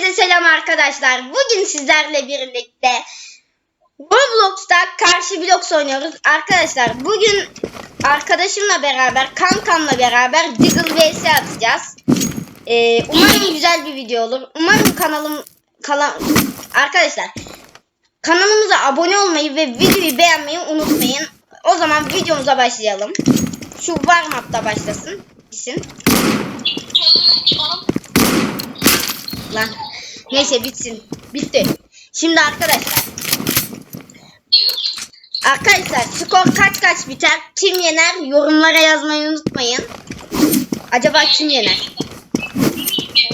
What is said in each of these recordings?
Herkese selam arkadaşlar. Bugün sizlerle birlikte Roblox'ta karşı blok oynuyoruz. Arkadaşlar bugün arkadaşımla beraber, kankamla beraber Diggle vs atacağız. Ee, umarım güzel bir video olur. Umarım kanalım kala, arkadaşlar kanalımıza abone olmayı ve videoyu beğenmeyi unutmayın. O zaman videomuza başlayalım. Şu warm up'ta başlasın. Bitsin. Lan. Neyse bitsin. Bitti. Şimdi arkadaşlar. Arkadaşlar skor kaç kaç biter? Kim yener? Yorumlara yazmayı unutmayın. Acaba kim yener? Ben,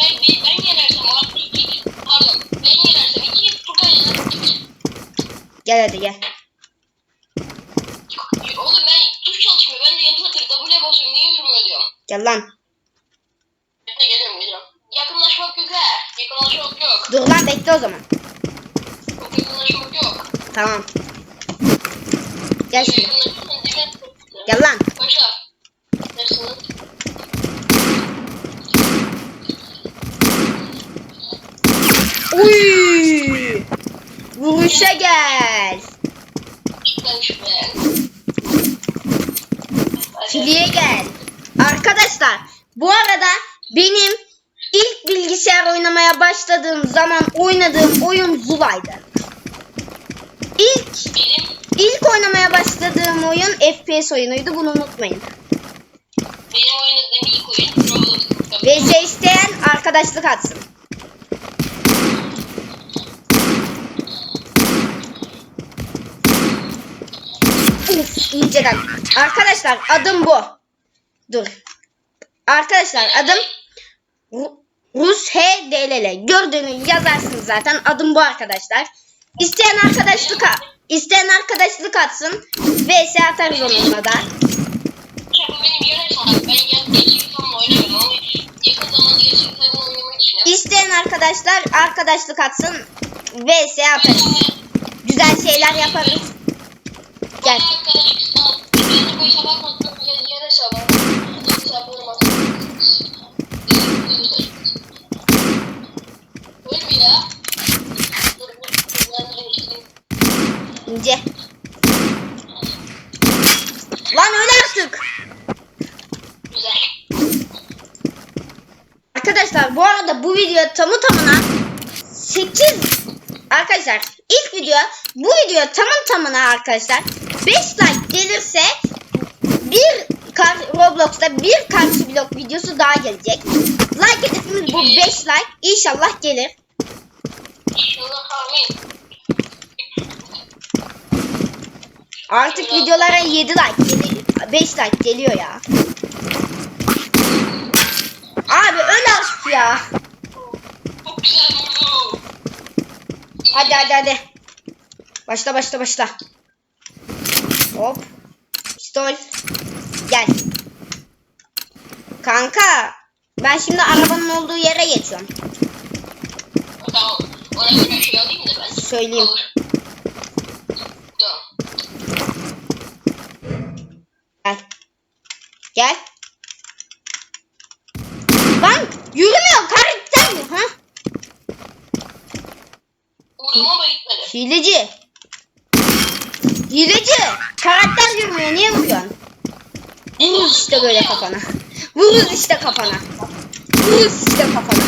ben, ben yenersem artı iki, pardon, ben yenersem iki, Furkan yener bir. Gel hadi gel. Oğlum ben tuş çalışmıyor, ben de yanı satır W'ye basıyorum, niye yürümüyor diyorum. Gel lan. Ben de gelirim gelirim. Yakınlaşmak ha, yakınlaşmak yok. Dur lan bekle o zaman. Çok yakınlaşmak yok. Tamam. Gel şimdi. Gel lan. Başla. Neresin? Uy! Vuruşa gel. Filiye gel. Arkadaşlar bu arada benim ilk bilgisayar oynamaya başladığım zaman oynadığım oyun Zula'ydı. İlk Benim, ilk oynamaya başladığım oyun FPS oyunuydu bunu unutmayın. benim oynadığım ilk oyun Roblox. VS isteyen arkadaşlık atsın. Uf inceden. Arkadaşlar adım bu. Dur. Arkadaşlar adım Rus HDLL. Gördüğünü yazarsınız zaten. Adım bu arkadaşlar. İsteyen arkadaşlık isteyen arkadaşlık atsın. VS atarız onunla da. İsteyen arkadaşlar arkadaşlık atsın. VS atarız. Güzel şeyler yaparız. Gel. Bana arkadaş al. Bir bu hesaba bakmadım. Yer, yer hesabı. Yer hesabı olmaz. Öyle mi ya? Dur, dur, dur, ben de geçeyim. İnce. Lan öyle. Güzel. Arkadaşlar bu arada bu video tamı tamına 8 Arkadaşlar ilk video bu video tamın tamına arkadaşlar 5 like gelirse bir Roblox'ta bir karşı blok videosu daha gelecek. Like hedefimiz bu 5 like. İnşallah gelir. İnşallah amin. Artık videolara 7 like geliyor. 5 like geliyor ya. Abi öl artık ya. Çok güzel vurdu. Hadi hadi hadi. Başla başla başla. Hop. Pistol. Gel. Kanka. Ben şimdi arabanın olduğu yere geçiyorum. Tamam. Ona göre şey alayım da ben. Söyleyeyim. Gel. Gel. Lan yürümüyor mi? Ha? Vurdum ama gitmedi. Hileci. Hileci. Karakter yürümüyor. Niye vuruyorsun? Vururuz işte böyle kafana. Vururuz işte kafana. Vururuz işte kafana.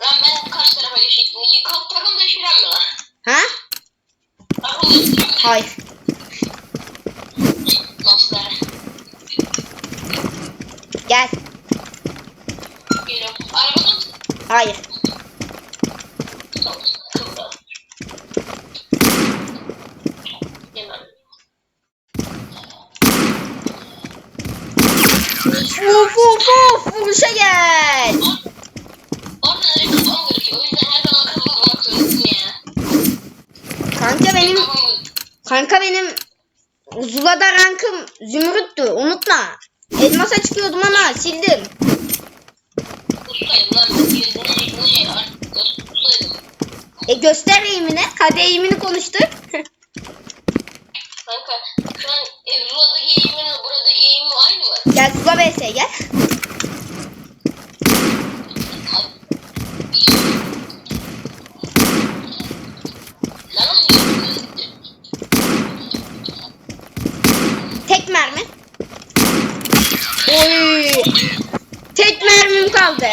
Lan ben karşı tarafa geçecektim. Yıkıl takım değiştiren mi lan? Ha? Takım değiştiren mi? Hayır. Dostlar. Gel. Geliyorum. Araba tut. Hayır. Uf uf uf. Vuruşa gel. Orada direkt kafam gözüküyor. O yüzden her zaman kafam olmak zorundasın ya. Kanka benim Kafam. Kanka benim Zula'da rankım zümrüttü. Unutma. Elmasa çıkıyordum ama sildim. E göster eğimini. Hadi eğimini konuştuk. Kanka şu an e, buradaki eğiminle buradaki eğimin aynı mı? gel Zula vs gel. Abi, kaldı.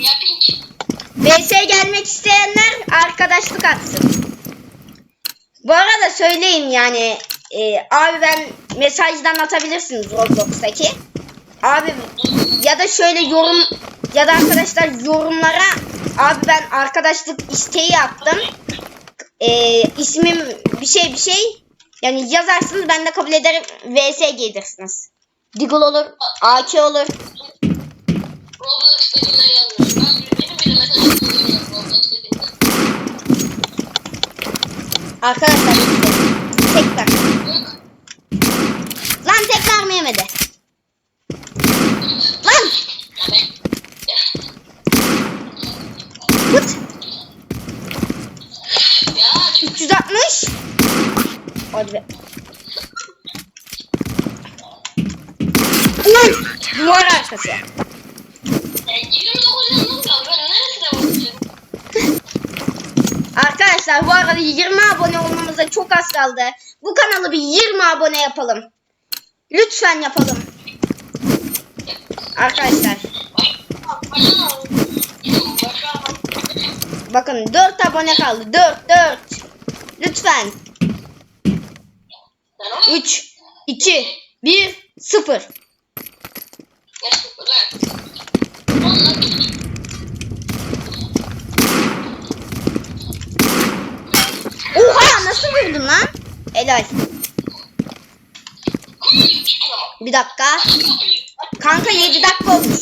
Ya pink. VS gelmek isteyenler arkadaşlık atsın. Bu arada söyleyeyim yani e, abi ben mesajdan atabilirsiniz Roblox'taki. Abi ya da şöyle yorum ya da arkadaşlar yorumlara abi ben arkadaşlık isteği attım. E, ismim bir şey bir şey yani yazarsınız ben de kabul ederim VS giydirsiniz. Deagle olur, AK olur. Roblox'takiler yazmış. Ben benim bile mesaj atmıyorum Roblox'takiler. Arkadaşlar tekrar. Yok. Lan tekrar mı yemedi? Lan! Pıt! Ya çok 360. Hadi be. Uy! Duvar arkası. Yani 29 yanım kaldı. Ben neresine bakacağım? Arkadaşlar bu arada 20 abone olmamıza çok az kaldı. Bu kanalı bir 20 abone yapalım. Lütfen yapalım. Arkadaşlar bakın 4 abone kaldı. 4 4. Lütfen. 3 2 1 0. Oha nasıl vurdun lan? Helal. Bir dakika. Kanka 7 dakika olmuş.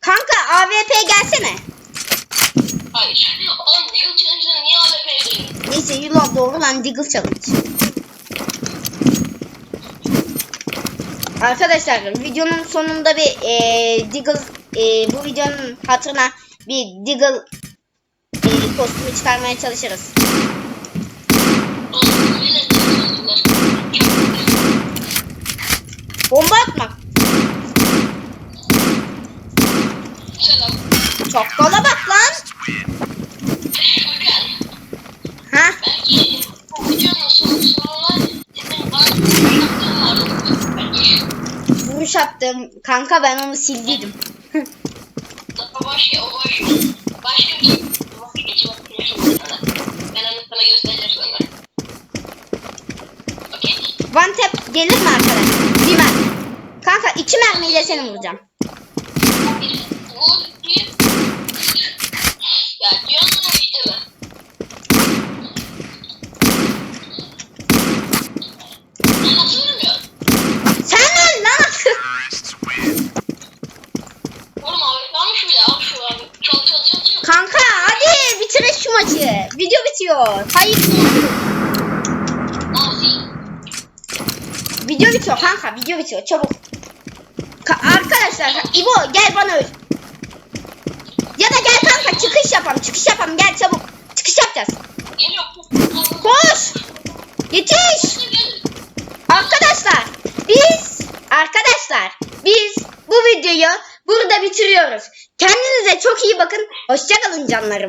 Kanka AWP gelsene. Hayır. Oğlum Deagle Challenge'da niye AWP'ye dönüyor? Neyse Yulaf doğru lan Deagle Challenge. Arkadaşlar videonun sonunda bir eee Deagle eee, bu videonun hatırına bir eee, kostümü çıkarmaya çalışırız. Bomba atmak. Selam. Çok kola bak lan. Ha? Vuruş attım. Kanka ben onu sildiydim. Sana göstereceğim sonra. Okey? One tap gelir mi arkadaş? Bir mermi. Kanka iki mermiyle seni vuracağım. Bir, vur, bir. Ya diyorsun mu bitti mi? Lan nasıl vurmuyor? Sen öl lan. Oğlum abi kalmış bile al şu abi. Çal çal çal çal. Kanka şu maçı. Video bitiyor. Hayır. Nazi. Video bitiyor kanka. Video bitiyor. Çabuk. Ka- arkadaşlar İbo gel bana öl. Ya da gel kanka çıkış yapalım. Çıkış yapalım. Gel çabuk. Çıkış yapacağız. Koş. Yetiş. Arkadaşlar biz arkadaşlar biz bu videoyu burada bitiriyoruz. Kendinize çok iyi bakın. Hoşçakalın canlarım.